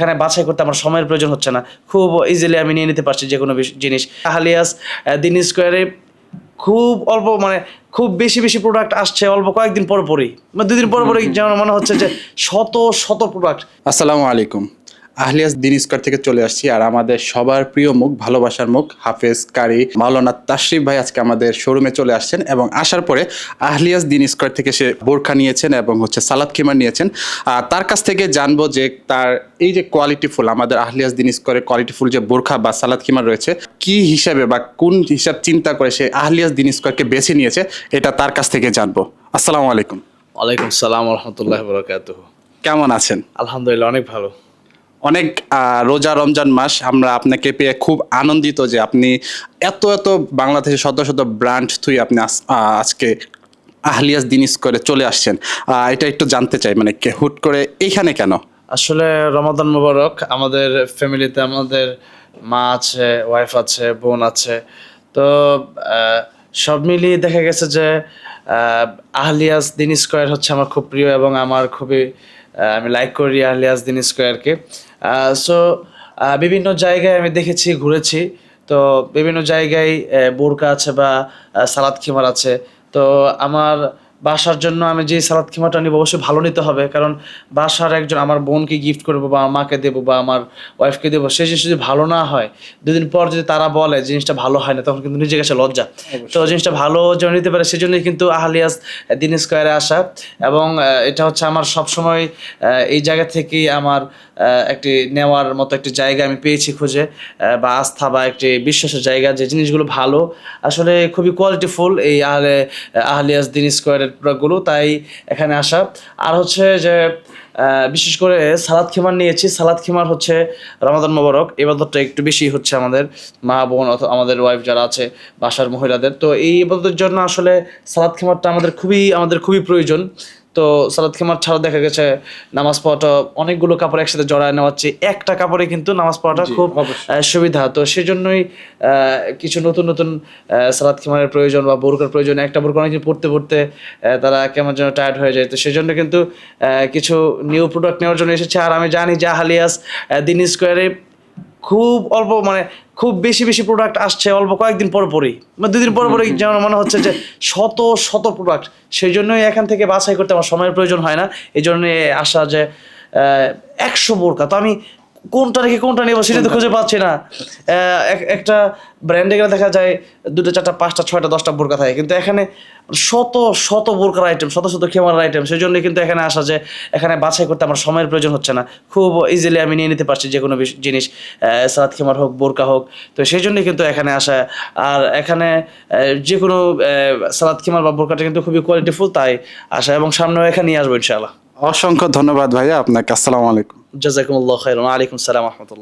এখানে বাছাই করতে আমার সময়ের প্রয়োজন হচ্ছে না। খুব ইজিলি আমি নিয়ে নিতে পারছি যে কোনো জিনিস। আহালিয়াস আহ, দিন স্কোয়ারে খুব অল্প মানে খুব বেশি বেশি প্রোডাক্ট আসছে অল্প কয়েকদিন পর পরই। মানে দুদিন পর পরই যেমন মনে হচ্ছে যে শত শত প্রোডাক্ট আসসালামু আলাইকুম। আহলিয়াস দিন স্কোয়ার থেকে চলে আসছি আর আমাদের সবার প্রিয় মুখ ভালোবাসার মুখ হাফেজ কারি মাওলানা তাশরিফ ভাই আজকে আমাদের শোরুমে চলে আসছেন এবং আসার পরে আহলিয়াস দিন স্কোয়ার থেকে সে বোরখা নিয়েছেন এবং হচ্ছে সালাদ খিমার নিয়েছেন। আর তার কাছ থেকে জানব যে তার এই যে কোয়ালিটি ফুল আমাদের আহলিয়াস দিন স্কোয়ারের কোয়ালিটি ফুল যে বোরখা বা সালাদ খিমার রয়েছে কি হিসাবে বা কোন হিসাব চিন্তা করে সে আহলিয়াস দিন স্কোয়ারকে বেছে নিয়েছে এটা তার কাছ থেকে জানব। আসসালামু আলাইকুম। ওয়ালাইকুম সালাম রহমতুল্লাহ বরকাত কেমন আছেন? আলহামদুলিল্লাহ অনেক ভালো। অনেক রোজা রমজান মাস আমরা আপনাকে পেয়ে খুব আনন্দিত যে আপনি এত এত বাংলাদেশের শত শত ব্র্যান্ড থুই আপনি আজকে আহলিয়াস দিনিস করে চলে আসছেন। এটা একটু জানতে চাই মানে হুট করে এইখানে কেন? আসলে রমাদান মুবারক আমাদের ফ্যামিলিতে আমাদের মা আছে ওয়াইফ আছে বোন আছে। তো সব মিলিয়ে দেখা গেছে যে আহ, আহলিয়াস দিন স্কোয়ার হচ্ছে আমার খুব প্রিয় এবং আমার খুবই আমি লাইক করি আহলিয়াস দিন স্কোয়ারকে সো বিভিন্ন জায়গায় আমি দেখেছি, ঘুরেছি। তো বিভিন্ন জায়গায় বোরকা আছে বা সালাদ খিমার আছে। তো আমার বাসার জন্য আমি যে সালাদ খিমাটা নিব অবশ্যই ভালো নিতে হবে। কারণ বাসার একজন আমার বোনকে গিফট করব বা মাকে দেবো বা আমার ওয়াইফকে দেবো সেই জিনিস যদি ভালো না হয় দুদিন পর যদি তারা বলে জিনিসটা ভালো হয় না তখন কিন্তু নিজের কাছে লজ্জা। তো জিনিসটা ভালো যেন নিতে পারে সেজন্যই কিন্তু আহলিয়াস দিন স্কোয়ারে আসা। এবং এটা হচ্ছে আমার সবসময় এই জায়গা থেকেই আমার একটি নেওয়ার মতো একটি জায়গা আমি পেয়েছি খুঁজে বা আস্থা বা একটি বিশ্বাসের জায়গা যে জিনিসগুলো ভালো। আসলে খুবই কোয়ালিটিফুল এই আহলে আহলিয়াস দিন স্কোয়ারের প্রোডাক্টগুলো, তাই এখানে আসা। আর হচ্ছে যে বিশেষ করে সালাদ খিমার নিয়েছি। সালাদ খিমার হচ্ছে রমাদান মোবারক। এবাদতটা একটু বেশি হচ্ছে আমাদের মা, বোন অথবা আমাদের ওয়াইফ যারা আছে, বাসার মহিলাদের। তো এই ইবাদতের জন্য আসলে সালাদ খিমারটা আমাদের খুবই আমাদের খুবই প্রয়োজন। তো সালাদ খেমার ছাড়া দেখা গেছে নামাজ পড়াটা অনেকগুলো কাপড় একসাথে জড়ায় নেওয়া হচ্ছে একটা কাপড়ে কিন্তু নামাজ পড়াটা খুব সুবিধা। তো সেই জন্যই কিছু নতুন নতুন সালাদ খেমারের প্রয়োজন বা বোরকার প্রয়োজন একটা বোরকা অনেকদিন পড়তে পড়তে তারা কেমন যেন টায়ার্ড হয়ে যায়। তো সেই জন্য কিন্তু কিছু নিউ প্রোডাক্ট নেওয়ার জন্য এসেছে। আর আমি জানি যে হালিয়াস দিন স্কোয়ারে খুব অল্প মানে খুব বেশি বেশি প্রোডাক্ট আসছে অল্প কয়েকদিন পর পরই। মানে দুদিন পর পরই যেমন মনে হচ্ছে যে শত শত প্রোডাক্ট সেই জন্যই এখান থেকে বাছাই করতে আমার সময়ের প্রয়োজন হয় না। এই জন্যে আসা যে একশো বোরকা। তো আমি কোনটা রেখে কোনটা নেব সেটা তো খুঁজে পাচ্ছি না। এক- একটা ব্র্যান্ডে গেলে দেখা যায় দুটো চারটা পাঁচটা ছয়টা দশটা বোরকা থাকে। কিন্তু এখানে শত শত বোরকার আইটেম শত শত খেমার আইটেম সেই জন্য কিন্তু এখানে আসা যে এখানে বাছাই করতে আমার সময়ের প্রয়োজন হচ্ছে না। খুব ইজিলি আমি নিয়ে নিতে পারছি যে কোনো বিষ- জিনিস সালাদ খেমার হোক বোরকা হোক। তো সেই জন্যই কিন্তু এখানে আসা। আর এখানে যে কোনো সালাদ খেমার বা বোরকাটা কিন্তু খুবই কোয়ালিটিফুল তাই আসা এবং সামনেও এখানে নিয়ে আসব ইনশাআল্লাহ। অসংখ্য ধন্যবাদ ভাইয়া আপনাকে। আসসালামু আলাইকুম। জাজাকুমুল্লাহ খাইরুন আলাইকুম সালাম রহমতুল্লাহ